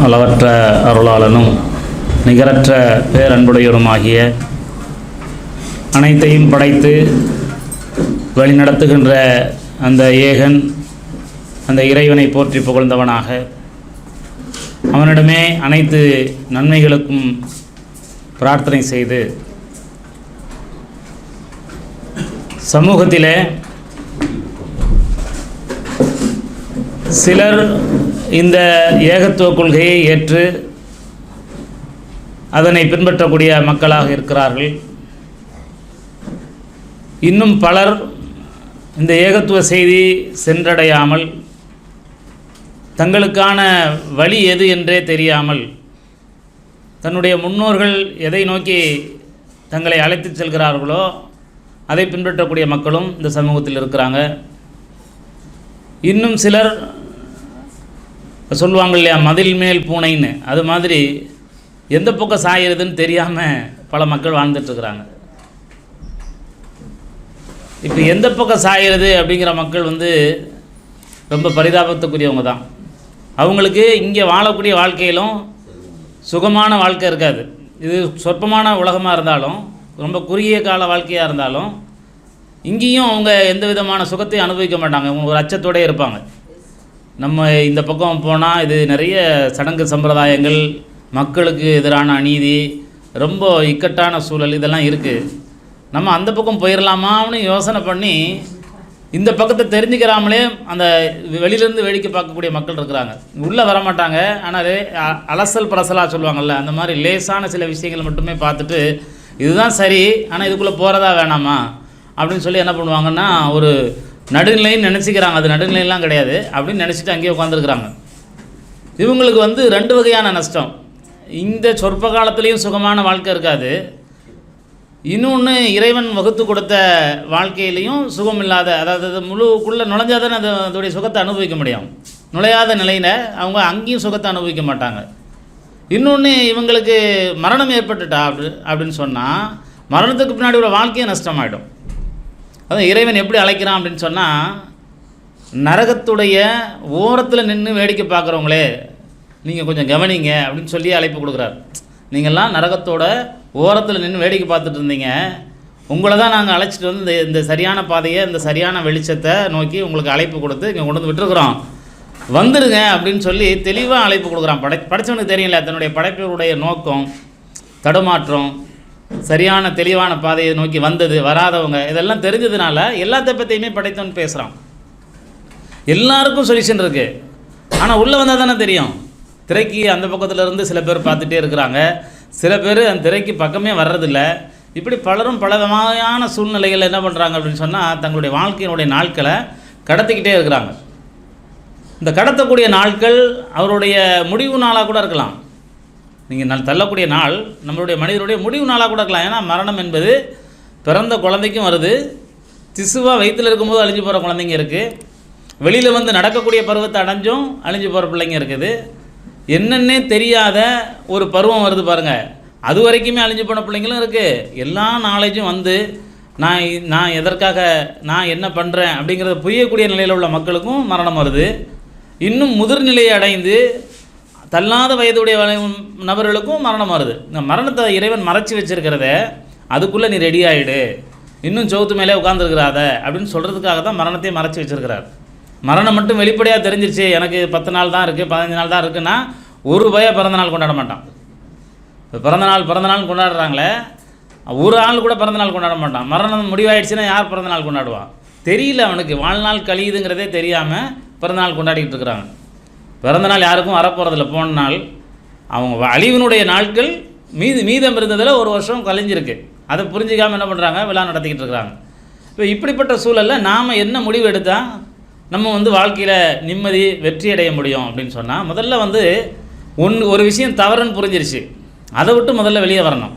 அளவற்ற அருளாளனும் நிகரற்ற பேரன்புடையவருமாகிய அனைத்தையும் படைத்து வழிநடத்துகின்ற அந்த ஏகன் அந்த இறைவனை போற்றி புகழ்ந்தவனாக அவனிடமே அனைத்து நன்மைகளுக்கும் பிரார்த்தனை செய்து சமூகத்திலே சிலர் இந்த ஏகத்துவ கொள்கையை ஏற்று அதனை பின்பற்றக்கூடிய மக்களாக இருக்கிறார்கள். இன்னும் பலர் இந்த ஏகத்துவ செய்தி சென்றடையாமல் தங்களுக்கான வழி எது என்றே தெரியாமல் தன்னுடைய முன்னோர்கள் எதை நோக்கி தங்களை அழைத்துச் செல்கிறார்களோ அதை பின்பற்றக்கூடிய மக்களும் இந்த சமூகத்தில் இருக்கிறாங்க. இன்னும் சிலர் சொல்லுவாங்க இல்லையா மதில் மேல் பூனைன்னு. அது மாதிரி எந்த பக்கம் சாயிறதுன்னு தெரியாமல் பல மக்கள் வாழ்ந்துட்டுருக்குறாங்க. இப்போ எந்த பக்கம் சாயிறது அப்படிங்கிற மக்கள் வந்து ரொம்ப பரிதாபத்துக்குரியவங்க தான். அவங்களுக்கு இங்கே வாழக்கூடிய வாழ்க்கையிலும் சுகமான வாழ்க்கை இருக்காது. இது சொற்பமான உலகமாக இருந்தாலும் ரொம்ப குறுகிய கால வாழ்க்கையாக இருந்தாலும் இங்கேயும் அவங்க எந்த விதமான சுகத்தையும் அனுபவிக்க மாட்டாங்க. அவங்க ஒரு அச்சத்தோடே இருப்பாங்க. நம்ம இந்த பக்கம் போனால் இது நிறைய சடங்கு சம்பிரதாயங்கள் மக்களுக்கு எதிரான அநீதி ரொம்ப இக்கட்டான சூழல் இதெல்லாம் இருக்குது நம்ம அந்த பக்கம் போயிடலாமான்னு யோசனை பண்ணி இந்த பக்கத்தை தெரிஞ்சுக்கிறாமலே அந்த வெளியிலேருந்து வேடிக்கை பார்க்கக்கூடிய மக்கள் இருக்கிறாங்க. உள்ளே வர மாட்டாங்க ஆனால் அலசல் பரசலாக சொல்லுவாங்கள்ல அந்த மாதிரி லேசான சில விஷயங்கள் மட்டுமே பார்த்துட்டு இதுதான் சரி ஆனால் இதுக்குள்ளே போகிறதா வேணாமா? அப்படின்னு சொல்லி என்ன பண்ணுவாங்கன்னா ஒரு நடுநிலைன்னு நினச்சிக்கிறாங்க. அது நடுநிலையெல்லாம் கிடையாது. அப்படின்னு நினச்சிட்டு அங்கேயே உட்காந்துருக்குறாங்க இவங்களுக்கு வந்து ரெண்டு வகையான நஷ்டம். இந்த சொற்ப காலத்துலேயும் சுகமான வாழ்க்கை இருக்காது. இன்னொன்று இறைவன் வகுத்து கொடுத்த வாழ்க்கையிலையும் சுகம் இல்லாத அதாவது அது முழுக்குள்ளே நுழைஞ்சால் தானே அது அதோடைய சுகத்தை அனுபவிக்க முடியும். நுழையாத நிலையில் அவங்க அங்கேயும் சுகத்தை அனுபவிக்க மாட்டாங்க. இன்னொன்று இவங்களுக்கு மரணம் ஏற்பட்டுட்டா அப்படி அப்படின்னு சொன்னால் மரணத்துக்கு பின்னாடி உள்ள வாழ்க்கையே நஷ்டமாயிடும். அதான் இறைவன் எப்படி அழைக்கிறான் அப்படின்னு சொன்னால் நரகத்துடைய ஓரத்தில் நின்று வேடிக்கை பார்க்குறவங்களே நீங்கள் கொஞ்சம் கவனிங்க அப்படின்னு சொல்லி அழைப்பு கொடுக்குறாரு. நீங்கள்லாம் நரகத்தோட ஓரத்தில் நின்று வேடிக்கை பார்த்துட்டு இருந்தீங்க. உங்களை தான் நாங்கள் அழைச்சிட்டு வந்து இந்த இந்த சரியான பாதையை இந்த சரியான வெளிச்சத்தை நோக்கி உங்களுக்கு அழைப்பு கொடுத்து இங்கே கொண்டு வந்து விட்டுருக்குறோம். வந்துடுங்க அப்படின்னு சொல்லி தெளிவாக அழைப்பு கொடுக்குறான். படை படைச்சவனுக்கு தெரியல தன்னுடைய படைப்பினுடைய நோக்கம் தடுமாற்றம் சரியான தெளிவான பாதையை நோக்கி வந்தது வராதவங்க இதெல்லாம் தெரிஞ்சதுனால எல்லாத்த பற்றியுமே படைத்தவன் பேசுகிறான் எல்லாருக்கும் சொல்யூஷன் இருக்குது ஆனால் உள்ளே வந்தால் தானே தெரியும். திரைக்கு அந்த பக்கத்தில் இருந்து சில பேர் பார்த்துட்டே இருக்கிறாங்க. சில பேர் அந்த திரைக்கு பக்கமே வர்றதில்ல. இப்படி பலரும் பல விதமான சூழ்நிலைகள் என்ன பண்ணுறாங்க அப்படின்னு சொன்னால் தங்களுடைய வாழ்க்கையினுடைய நாட்களை கடத்திக்கிட்டே இருக்கிறாங்க. இந்த கடத்தக்கூடிய நாட்கள் அவருடைய முடிவு நாளாக கூட இருக்கலாம். நீங்கள் நல் தள்ளக்கூடிய நாள் நம்மளுடைய மனிதனுடைய முடிவு நாளாக கூட இருக்கலாம். ஏன்னா மரணம் என்பது பிறந்த குழந்தைக்கும் வருது. திசுவாக வயிற்றில் இருக்கும்போது அழிஞ்சு போகிற குழந்தைங்க இருக்குது வெளியில் வந்து நடக்கக்கூடிய பருவத்தை அடைஞ்சும் அழிஞ்சு போகிற பிள்ளைங்க இருக்குது. என்னென்னே தெரியாத ஒரு பருவம் வருது பாருங்கள் அது வரைக்குமே அழிஞ்சு போன பிள்ளைங்களும் இருக்குது எல்லா நாலேஜும் வந்து நான் நான் எதற்காக நான் என்ன பண்ணுறேன் அப்படிங்கிறத புரியக்கூடிய நிலையில் உள்ள மக்களுக்கும் மரணம் வருது. இன்னும் முதிர்நிலையை அடைந்து தள்ளாத வயதுடைய நபர்களுக்கும் மரணம் வருது. இந்த மரணத்தை இறைவன் மறைச்சி வச்சிருக்கிறத அதுக்குள்ளே நீ ரெடி ஆகிடு இன்னும் சவுத்து மேலே உட்காந்துருக்கிறாத அப்படின்னு சொல்கிறதுக்காக தான் மரணத்தையும் மறைச்சி வச்சுருக்கிறார். மரணம் மட்டும் வெளிப்படையாக தெரிஞ்சிருச்சு. எனக்கு பத்து நாள் தான் இருக்குது பதினஞ்சு நாள் தான் இருக்குன்னா ஒரு பய பிறந்தநாள் கொண்டாட மாட்டான். இப்போ பிறந்தநாள் பிறந்தநாள் கொண்டாடுறாங்களே ஒரு ஆள் கூட பிறந்தநாள் கொண்டாட மாட்டான். மரணம் முடிவாயிடுச்சுன்னா யார் பிறந்தநாள் கொண்டாடுவான் தெரியல அவனுக்கு. வாழ்நாள் கழியுதுங்கிறதே தெரியாமல் பிறந்தநாள் கொண்டாடிக்கிட்டு இருக்கிறாங்க. பிறந்த நாள் யாருக்கும் வரப்போகிறதில்ல போன நாள் அவங்க அழிவினுடைய நாட்கள் மீது மீதம் இருந்ததில் ஒரு வருஷம் கலைஞ்சிருக்கு அதை புரிஞ்சிக்காமல் என்ன பண்ணுறாங்க விழா நடத்திக்கிட்டு இருக்கிறாங்க. இப்போ இப்படிப்பட்ட சூழலில் நாம் என்ன முடிவு எடுத்தால் நம்ம வந்து வாழ்க்கையில் நிம்மதி வெற்றி அடைய முடியும் அப்படின்னு சொன்னால் முதல்ல வந்து ஒன்று ஒரு விஷயம் தவறுன்னு புரிஞ்சிருச்சு. அதை விட்டு முதல்ல வெளியே வரணும்.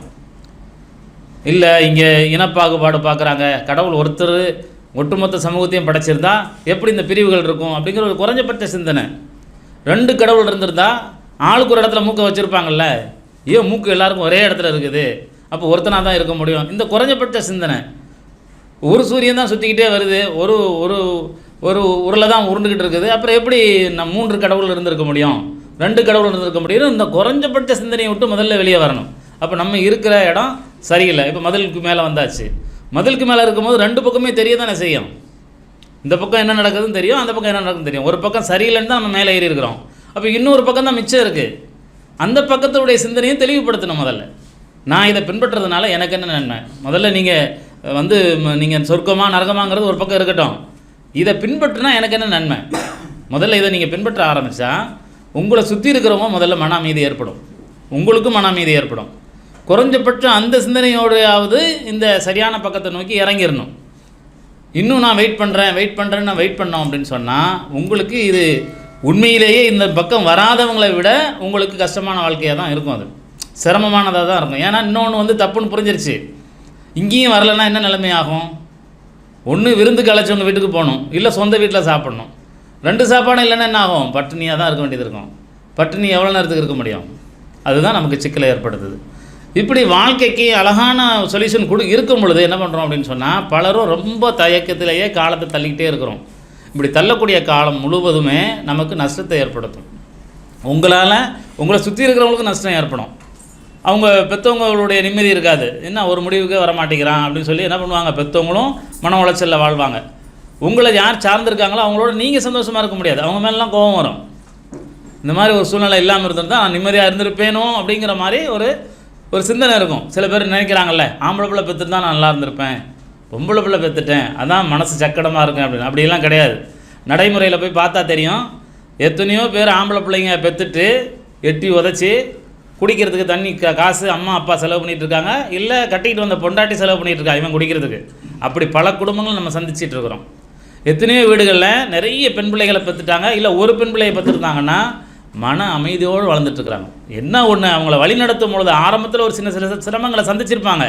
இல்லை இங்கே இனப்பாகுபாடு பார்க்குறாங்க கடவுள் ஒருத்தர் ஒட்டுமொத்த சமூகத்தையும் படைச்சிருந்தா எப்படி இந்த பிரிவுகள் இருக்கும் அப்படிங்கிற ஒரு குறைஞ்சபட்ச சிந்தனை. ரெண்டு கடவுள் இருந்திருந்தா ஆளுக்கு ஒரு இடத்துல மூக்கை வச்சுருப்பாங்கல்ல? ஏன் மூக்கு எல்லாருக்கும் ஒரே இடத்துல இருக்குது. அப்போ ஒருத்தனாக தான் இருக்க முடியும். இந்த குறைஞ்சபட்ச சிந்தனை. ஒரு சூரியன் தான் சுற்றிக்கிட்டே வருது. ஒரு ஒரு ஒரு உருளை தான் உருண்டுக்கிட்டு இருக்குது. அப்புறம் எப்படி நம் மூன்று கடவுள் இருந்திருக்க முடியும்? ரெண்டு கடவுள் இருந்திருக்க முடியும் இந்த குறைஞ்சபட்ச சிந்தனையை விட்டு முதல்ல வெளியே வரணும். அப்போ நம்ம இருக்கிற இடம் சரியில்லை. இப்போ மதிலுக்கு மேலே வந்தாச்சு. மதிலுக்கு மேலே இருக்கும்போது ரெண்டு பக்கமே தெரிய தானே செய்யும்? இந்த பக்கம் என்ன நடக்குதுன்னு தெரியும் அந்த பக்கம் என்ன நடக்குதுன்னு தெரியும். ஒரு பக்கம் சரியில்லைன்னு தான் நம்ம மேலே ஏறி இருக்கிறோம் அப்போ இன்னொரு பக்கம் தான் மிச்சம் இருக்குது அந்த பக்கத்துடைய சிந்தனையும் தெளிவுபடுத்தணும் முதல்ல. நான் இதை பின்பற்றுறதுனால எனக்கு என்ன நன்மை? முதல்ல நீங்கள் வந்து நீங்கள் சொர்க்கமாக நரகமாங்கிறது ஒரு பக்கம் இருக்கட்டும். இதை பின்பற்றினா எனக்கு என்ன நன்மை? முதல்ல இதை நீங்கள் பின்பற்ற ஆரம்பித்தா உங்களை சுற்றி இருக்கிறவங்க முதல்ல மன அமைதி ஏற்படும். உங்களுக்கும் மன அமைதி ஏற்படும். குறைஞ்சபட்சம் அந்த சிந்தனையோடையாவது இந்த சரியான பக்கத்தை நோக்கி இறங்கிடணும். இன்னும் நான் வெயிட் பண்ணுறேன் வெயிட் பண்ணுறேன்னு நான் வெயிட் பண்ணோம் அப்படின்னு சொன்னால் உங்களுக்கு இது உண்மையிலேயே இந்த பக்கம் வராதவங்களை விட உங்களுக்கு கஷ்டமான வாழ்க்கையாக தான் இருக்கும் அது. சிரமமானதாக தான் இருக்கும். ஏன்னா இன்னொன்று வந்து தப்புன்னு புரிஞ்சிருச்சு. இங்கேயும் வரலைன்னா என்ன நிலைமை ஆகும் ஒன்று விருந்துக்கு அழைச்சவங்க வீட்டுக்கு போகணும் இல்லை சொந்த வீட்டில் சாப்பிடணும். ரெண்டு சாப்பாடும் இல்லைன்னா என்ன ஆகும்? பட்டினியாக தான் இருக்க வேண்டியது இருக்கும். பட்டினி எவ்வளோ நேரத்துக்கு இருக்க முடியும்? அதுதான் நமக்கு சிக்கலை ஏற்படுத்துது. இப்படி வாழ்க்கைக்கு அழகான சொல்யூஷன் கொடு இருக்கும் பொழுது என்ன பண்ணுறோம் அப்படின்னு சொன்னால் பலரும் ரொம்ப தயக்கத்திலேயே காலத்தை தள்ளிக்கிட்டே இருக்கிறோம். இப்படி தள்ளக்கூடிய காலம் முழுவதுமே நமக்கு நஷ்டத்தை ஏற்படுத்தும். உங்களால் உங்களை சுற்றி இருக்கிறவங்களுக்கு நஷ்டம் ஏற்படும். அவங்க பெற்றவங்களுடைய நிம்மதி இருக்காது. என்ன ஒரு முடிவுக்கே வர மாட்டேங்கிறான் அப்படின்னு சொல்லி என்ன பண்ணுவாங்க? பெற்றவங்களும் மன உளைச்சலில் வாழ்வாங்க. உங்களை யார் சார்ந்திருக்காங்களோ அவங்களோட நீங்கள் சந்தோஷமாக இருக்க முடியாது. அவங்க மேலாம் கோபம் வரும். இந்த மாதிரி ஒரு சூழ்நிலை இல்லாமல் இருந்தால் நான் நிம்மதியாக இருந்திருப்பேனோ? அப்படிங்கிற மாதிரி ஒரு ஒரு சிந்தனை இருக்கும். சில பேர் நினைக்கிறாங்கல்ல ஆம்பளை பிள்ளை பெற்றுட்டு தான் நான் நல்லா இருந்திருப்பேன். பொம்பளை பிள்ளை பெற்றுட்டேன் அதான் மனசு சக்கடமாக இருக்கும் அப்படின்னு. அப்படிலாம் கிடையாது. நடைமுறையில் போய் பார்த்தா தெரியும். எத்தனையோ பேர் ஆம்பளை பிள்ளைங்க பெற்றுட்டு எட்டி உதச்சி குடிக்கிறதுக்கு தண்ணி கா காசு அம்மா அப்பா செலவு பண்ணிகிட்டு இருக்காங்க. இல்லை கட்டிக்கிட்டு வந்த பொண்டாட்டி செலவு பண்ணிகிட்டு இருக்கா இவன் குடிக்கிறதுக்கு? அப்படி பல குடும்பங்கள் நம்ம சந்திச்சிட்டு இருக்கிறோம். எத்தனையோ வீடுகளில் நிறைய பெண் பிள்ளைகளை பெற்றுட்டாங்க இல்லை ஒரு பெண் பிள்ளையை பெற்றுருந்தாங்கன்னா மன அமைதியோடு வளர்ந்துட்டு இருக்கிறாங்க என்ன ஒன்று அவங்கள வழி நடத்தும் பொழுது ஆரம்பத்தில் ஒரு சின்ன சில சிரமங்களை சந்திச்சிருப்பாங்க.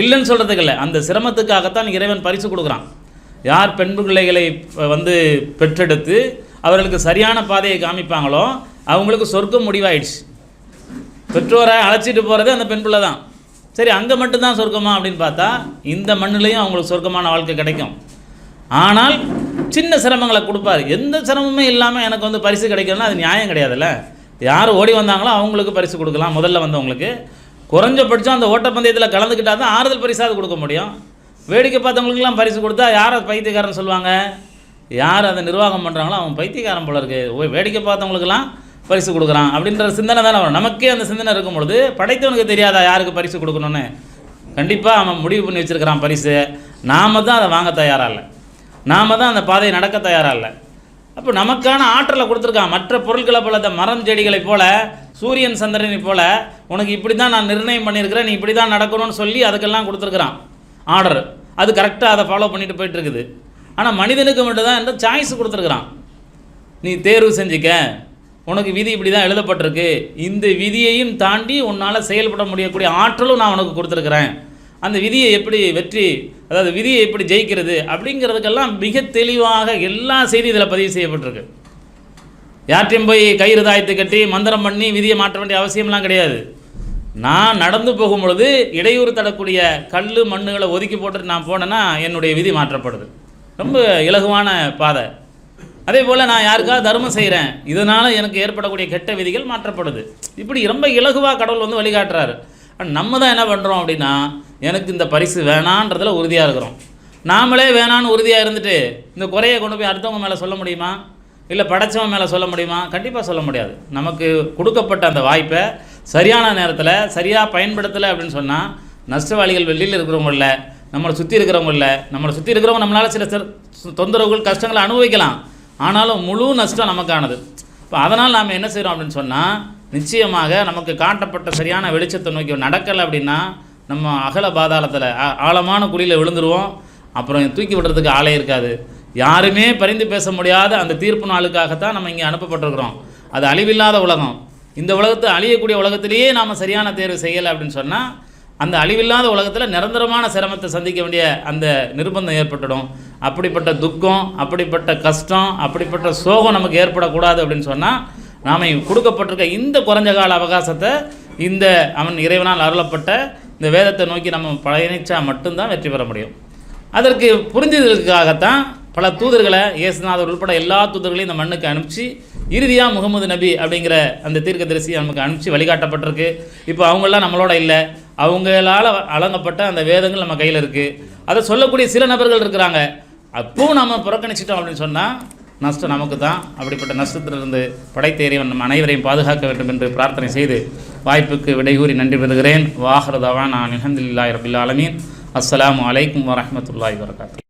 இல்லைன்னு சொல்கிறதுக்கு இல்லை. அந்த சிரமத்துக்காகத்தான் இறைவன் பரிசு கொடுக்குறான். யார் பெண் பிள்ளைகளை வந்து பெற்றெடுத்து அவர்களுக்கு சரியான பாதையை காமிப்பாங்களோ அவங்களுக்கு சொர்க்கம் முடிவாயிடுச்சு. பெற்றோரை அழைச்சிட்டு போகிறது அந்த பெண் பிள்ளை தான் சரி அங்கே மட்டும்தான் சொர்க்கமா அப்படின்னு பார்த்தா இந்த மண்ணுலேயும் அவங்களுக்கு சொர்க்கமான வாழ்க்கை கிடைக்கும். ஆனால் சின்ன சிரமங்களை கொடுப்பாரு. எந்த சிரமமே இல்லாமல் எனக்கு வந்து பரிசு கிடைக்கலன்னா அது நியாயம் கிடையாதுல்ல. யார் ஓடி வந்தாங்களோ அவங்களுக்கு பரிசு கொடுக்கலாம். முதல்ல வந்தவங்களுக்கு. குறைஞ்சபட்சம் அந்த ஓட்டப்பந்தயத்தில் கலந்துக்கிட்டா தான் ஆறுதல் பரிசாவது கொடுக்க முடியும். வேடிக்கை பார்த்தவங்களுக்குலாம் பரிசு கொடுத்தா யார் பைத்தியக்காரன் சொல்லுவாங்க? யார் அதை நிர்வாகம் பண்ணுறாங்களோ அவன் பைத்தியக்காரன் போல இருக்கு. வேடிக்கை பார்த்தவங்களுக்குலாம் பரிசு கொடுக்குறான் அப்படின்ற சிந்தனை தானே வரும். நமக்கே அந்த சிந்தனை இருக்கும் பொழுது படைத்தவனுக்கு தெரியாதா யாருக்கு பரிசு கொடுக்கணும்னு? கண்டிப்பாக அவன் முடிவு பண்ணி வச்சிருக்கிறான் பரிசு. நாம தான் அதை வாங்க தயாராக இல்லை. நாம் தான் அந்த பாதையை நடக்க தயாராக இல்லை. அப்போ நமக்கான ஆற்றலை கொடுத்துருக்கான் மற்ற பொருட்களை போல இந்த மரம் செடிகளைப் போல சூரியன் சந்திரனை போல உனக்கு இப்படி தான் நான் நிர்ணயம் பண்ணியிருக்கிறேன் நீ இப்படி தான் நடக்கணும்னு சொல்லி அதுக்கெல்லாம் கொடுத்துருக்குறான். ஆர்டர் அது கரெக்டாக அதை ஃபாலோ பண்ணிட்டு போயிட்டு இருக்குது ஆனால் மனிதனுக்கு மட்டும் தான் என்ற சாய்ஸ் கொடுத்துருக்குறான். நீ தேர்வு செஞ்சுக்க. உனக்கு விதி இப்படி தான் எழுதப்பட்டிருக்கு. இந்த விதியையும் தாண்டி உன்னால் செயல்பட முடியக்கூடிய ஆற்றலும் நான் உனக்கு கொடுத்துருக்குறேன். அந்த விதியை எப்படி வெற்றி அதாவது விதியை எப்படி ஜெயிக்கிறது அப்படிங்கிறதுக்கெல்லாம் மிக தெளிவாக எல்லா செய்தி இதில் பதிவு செய்யப்பட்டிருக்கு. யார்ட்டையும் போய் கயிறு தாயத்து கட்டி மந்திரம் பண்ணி விதியை மாற்ற வேண்டிய அவசியம்லாம் கிடையாது. நான் நடந்து போகும் பொழுது இடையூறு தரக்கூடிய கல் மண்ணுகளை ஒதுக்கி போட்டுட்டு நான் போனேன்னா என்னுடைய விதி மாற்றப்படுது. ரொம்ப இலகுவான பாதை. அதே போல் நான் யாருக்காவது தர்மம் செய்கிறேன் இதனால் எனக்கு ஏற்படக்கூடிய கெட்ட விதிகள் மாற்றப்படுது. இப்படி ரொம்ப இலகுவாக கடவுள் வந்து வழிகாட்டுறாரு. நம்ம தான் என்ன பண்ணுறோம் அப்படின்னா எனக்கு இந்த பரிசு வேணான்றதில் உறுதியாக இருக்கிறோம். நாமளே வேணான்னு உறுதியாக இருந்துட்டு இந்த குறையை கொண்டு போய் அடுத்தவங்க மேலே சொல்ல முடியுமா? இல்லை படைச்சவன் மேலே சொல்ல முடியுமா? கண்டிப்பாக சொல்ல முடியாது. நமக்கு கொடுக்கப்பட்ட அந்த வாய்ப்பை சரியான நேரத்தில் சரியாக பயன்படுத்தலை அப்படின்னு சொன்னால் நஷ்டவாளிகள் வெளியில் இருக்கிறவங்க இல்லை நம்மளை சுற்றி இருக்கிறவங்க இல்லை நம்மளை சுற்றி இருக்கிறவங்க நம்மளால் சில சிற தொந்தரவுகள் கஷ்டங்களை அனுபவிக்கலாம். ஆனாலும் முழு நஷ்டம் நமக்கானது. இப்போ அதனால் நாம் என்ன செய்கிறோம் அப்படின்னு சொன்னால் நிச்சயமாக நமக்கு காட்டப்பட்ட சரியான வெளிச்சத்தை நோக்கி நடக்கலை அப்படின்னா நம்ம அகல பாதாளத்தில் ஆ- ஆழமான குழியில் விழுந்துருவோம். அப்புறம் தூக்கி விடுறதுக்கு ஆளே இருக்காது. யாருமே பரிந்து பேச முடியாத அந்த தீர்ப்பு நாளுக்காகத்தான் நம்ம இங்கே அனுப்பப்பட்டிருக்கிறோம். அது அழிவில்லாத உலகம். இந்த உலகத்தை அழியக்கூடிய உலகத்திலேயே நாம் சரியான தேர்வு செய்யலை அப்படின்னு சொன்னால் அந்த அழிவில்லாத உலகத்தில் நிரந்தரமான சிரமத்தை சந்திக்க வேண்டிய அந்த நிர்பந்தம் ஏற்பட்டுடும். அப்படிப்பட்ட துக்கம் அப்படிப்பட்ட கஷ்டம் அப்படிப்பட்ட சோகம் நமக்கு ஏற்படக்கூடாது அப்படின்னு சொன்னால் நாம் கொடுக்கப்பட்டிருக்க இந்த குறைஞ்ச கால அவகாசத்தை இந்த அவன் இறைவனால் அருளப்பட்ட இந்த வேதத்தை நோக்கி நம்ம பயணிச்சா மட்டும்தான் வெற்றி பெற முடியும். அதற்கு புரிஞ்சதற்காகத்தான் பல தூதர்களை இயேசுநாதர் உட்பட எல்லா தூதர்களையும் இந்த மண்ணுக்கு அனுப்பிச்சு இறுதியாக முகமது நபி அப்படிங்கிற அந்த தீர்க்கதரிசி நமக்கு அனுப்பிச்சு வழிகாட்டப்பட்டிருக்கு. இப்போ அவங்களாம் நம்மளோட இல்லை. அவங்களால் வழங்கப்பட்ட அந்த வேதங்கள் நம்ம கையில் இருக்குது அதை சொல்லக்கூடிய சில நபர்கள் இருக்கிறாங்க. அப்பவும் நம்ம புறக்கணிச்சிட்டோம் அப்படின்னு சொன்னால் நஷ்டம் நமக்கு தான் அப்படிப்பட்ட நஷ்டத்திலிருந்து படைத்தேறியவன் நம்ம அனைவரையும் பாதுகாக்க வேண்டும் என்று பிரார்த்தனை செய்து வாய்ப்புக்கு விடைகூறி நன்றி பெறுகிறேன். வாஹரதவான் நான் அலமதுல்லாஹி ரபில் ஆலமீன். அஸ்ஸலாமு அலைக்கும் வரஹ்மத்துல்லாஹி வரகாத்து